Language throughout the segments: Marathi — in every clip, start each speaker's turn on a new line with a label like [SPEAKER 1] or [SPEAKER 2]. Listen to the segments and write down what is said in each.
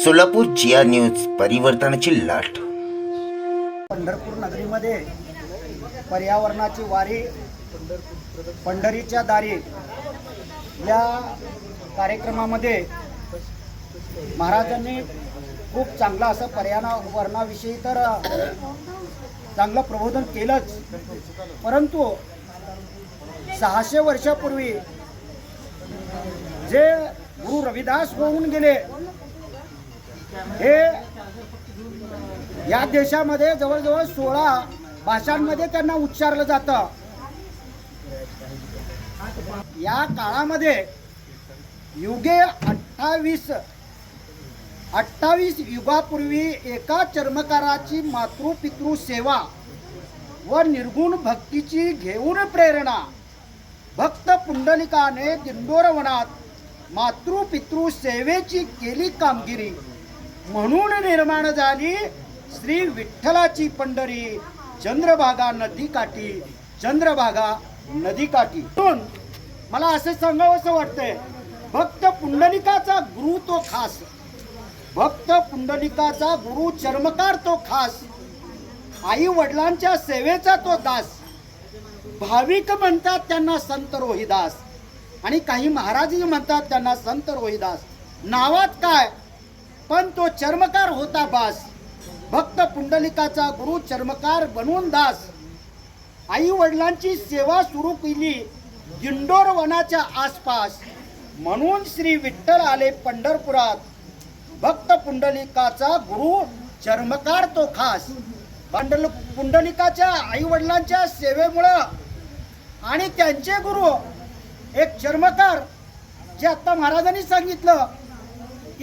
[SPEAKER 1] सोलापूर जिया न्यूज परिवर्तनाची लाट.
[SPEAKER 2] पंढरपूर नगरीमध्ये पर्यावरणाची वारी पंढरीच्या दारी या कार्यक्रमामध्ये महाराजांनी खूप चांगलं असं पर्यावरणाविषयी तर चांगलं प्रबोधन केलंच. परंतु सहाशे वर्षापूर्वी जे गुरु रविदास होऊन गेले हे या देशामध्ये जवळजवळ सोळा भाषांमध्ये त्यांना उच्चारलं जातं. या काळामध्ये युगे अठ्ठावीस अठ्ठावीस युगापूर्वी एका चर्मकाराची मातृपितृ सेवा व निर्गुण भक्तीची घेऊन प्रेरणा भक्त पुंडलिकाने दिंडोरवनात मातृपितृ सेवेची केली कामगिरी. म्हणून निर्माण झाली श्री विठ्ठलाची पंढरी चंद्रभागा नदीकाठी चंद्रभागा नदीकाठी म्हणून मला असं सांगावं असं वाटतंय भक्त पुंडलिकाचा गुरु तो खास. भक्त पुंडलिकाचा गुरु चर्मकार तो खास. आई वडिलांच्या सेवेचा तो दास. भाविक म्हणतात त्यांना संत रोहिदास. आणि काही महाराजही म्हणतात त्यांना संत रोहिदास. नावात काय? पण तो चर्मकार होता बास. भक्त पुंडलिकाचा गुरु चर्मकार बनून दास. आई वडिलांची सेवा सुरू केली दिंडोर वनाच्या आसपास. म्हणून श्री विठ्ठल आले पंढरपुरात. भक्त पुंडलिकाचा गुरु चर्मकार तो खास. पंडल पुंडलिकाच्या आई वडिलांच्या सेवेमुळं आणि त्यांचे गुरु एक चर्मकार जे आत्ता महाराजांनी सांगितलं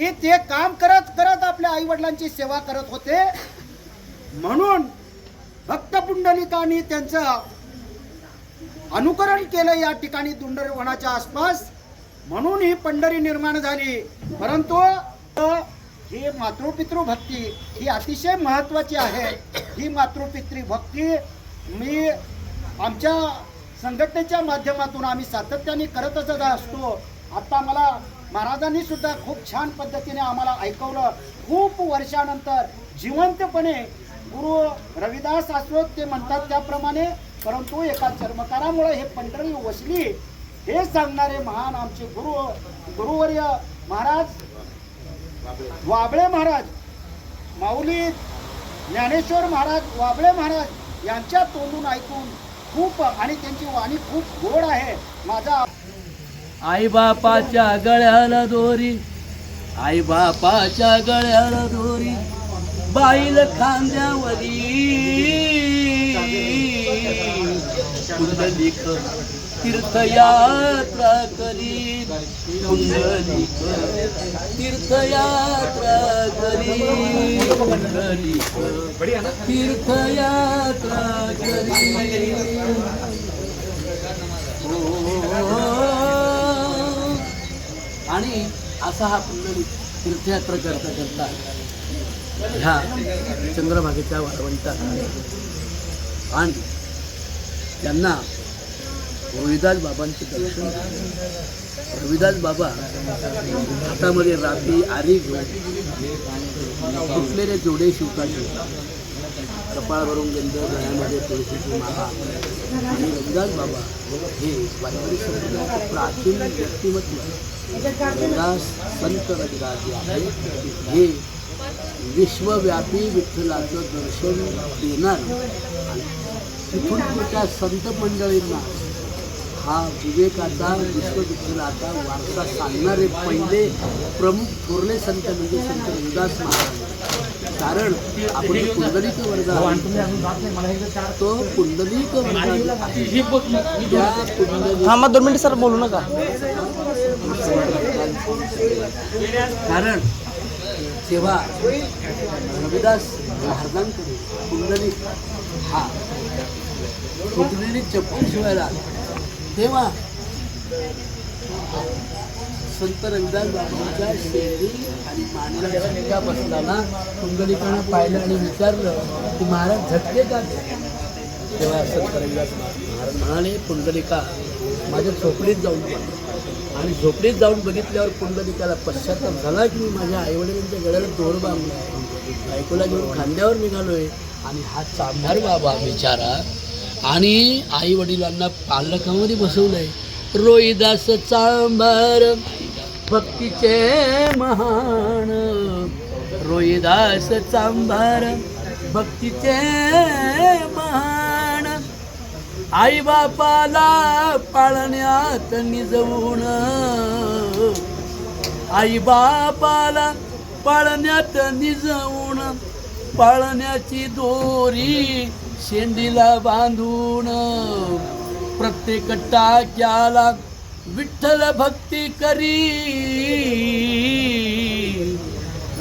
[SPEAKER 2] की ते काम करत करत आपल्या आई वडिलांची सेवा करत होते. म्हणून भक्त पुंडलिकांनी त्यांचं अनुकरण केलं या ठिकाणी दुंडरवनाच्या आसपास. म्हणून ही पंढरी निर्माण झाली. परंतु ही मातृपितृ भक्ती ही अतिशय महत्वाची आहे. ही मातृपितृ भक्ती मी आमच्या संघटनेच्या माध्यमातून आम्ही सातत्याने करतच असतो. आता मला महाराजांनी सुद्धा खूप छान पद्धतीने आम्हाला ऐकवलं. खूप वर्षानंतर जिवंतपणे गुरु रविदास असोत ते म्हणतात त्याप्रमाणे परंतु एका चर्मकारामुळे हे पंढरी वसली. हे सांगणारे महान आमचे गुरु गुरुवर्य महाराज वाबळे महाराज माऊली ज्ञानेश्वर महाराज वाबळे महाराज यांच्या तोंडून ऐकून खूप आणि त्यांची वाणी खूप गोड आहे. माझा
[SPEAKER 3] आई बापाच्या गळ्याला दोरी आई बापाच्या गळ्याला दोरी बाईल खांद्यावरी पुंडलिक तीर्थयात्रा करी कुंडलिक तीर्थयात्रा करी कुंडलिक तीर्थयात्रा करी. असा हा पुंडलिक तीर्थयात्रा करता करता ह्या चंद्रभागेच्या वाळवंटात आणि त्यांना रविदास बाबांचे दर्शन रविदास बाबा हातामध्ये रात्री आरी घेऊन फुटलेले जोडे शिवताचे कपाळवरून गंध गळ्यामध्ये तुळशीची माला आणि रविदास बाबा हे वारकरी संप्रदायाचे प्राचीन व्यक्तिमत्व संत रविदास आहे हे विश्वव्यापी विठ्ठलाचं दर्शन देणार. आणि तिथून त्या संत मंडळींना हा विवेकाचा विश्वविठ्ठलाचा वारसा सांगणारे पहिले प्रमुख थोरले संत म्हणजे संत रविदास महाराज. कारण आपण जे पुंडलिक वर्ग तो पुंडलिक वर्ग पुंडलिक
[SPEAKER 4] थांबा दोन मिनिट सर बोलू नका
[SPEAKER 3] कारण तेव्हा रविदास महाराजांकडे कुंडलिक हा फुटलेली चप्पल शिवायला. तेव्हा संत रविदास बाबांच्या शेरी आणि मांडीला बसताना कुंडलिकानं पाहिलं आणि विचारलं की महाराज झटके का तेव्हा संत रविदास महाराज म्हणाले कुंडलिका माझ्या झोपडीत जाऊन आणि झोपडीत जाऊन बघितल्यावर कुंडलिकाला पश्चाताप झाला की मी माझ्या आईवडिलांच्या गळ्याला दोर बांधला आहे बायकोला घेऊन खांद्यावर निघालोय आणि हा चांभार बाबा बिचारा. आणि आई वडिलांना पालकामध्ये बसवलंय. रोईदास चांभार भक्तीचे महान. रोईदास चांभार भक्तीचे महान. आई बापाला पाळण्यात निजवून. आई बापाला पाळण्यात निजवून. पाळण्याची दोरी शेंडीला बांधून. प्रत्येक टाक्याला विठ्ठल भक्ती करी.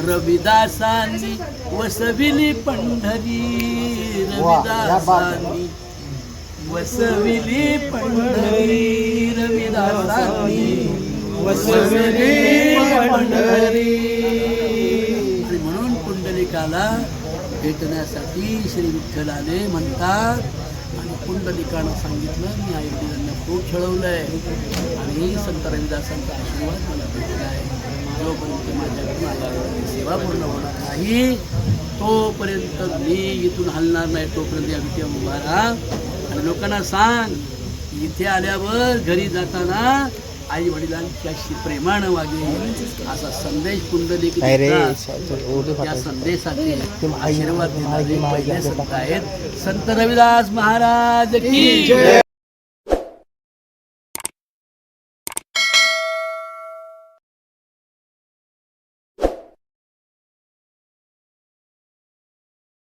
[SPEAKER 3] रविदासांनी वसविली पंढरी रविदासांनी वसविली पंढरी रविदासांनी वसविली पंढरी. आणि म्हणून पुंडलिकाला भेटण्यासाठी श्री विठ्ठलाने म्हणतात आणि पुंडलिकानं सांगितलं मी आई खूप खूप आहे आणि संत रविदासांचा आशीर्वाद मला भेटला आहे. जोपर्यंत माझ्याकडून आल्यावर सेवा पूर्ण होणार नाही तोपर्यंत मी इथून हलणार नाही तोपर्यंत या विषय उभा राहा. आणि लोकांना सांग इथे आल्यावर घरी जाताना आई वडिलांच्याशी प्रेमानं वागे असा संदेश पुंडलिक. त्या संदेशाचे आशीर्वाद देणारे पहिले संत आहेत. संत रविदास महाराज की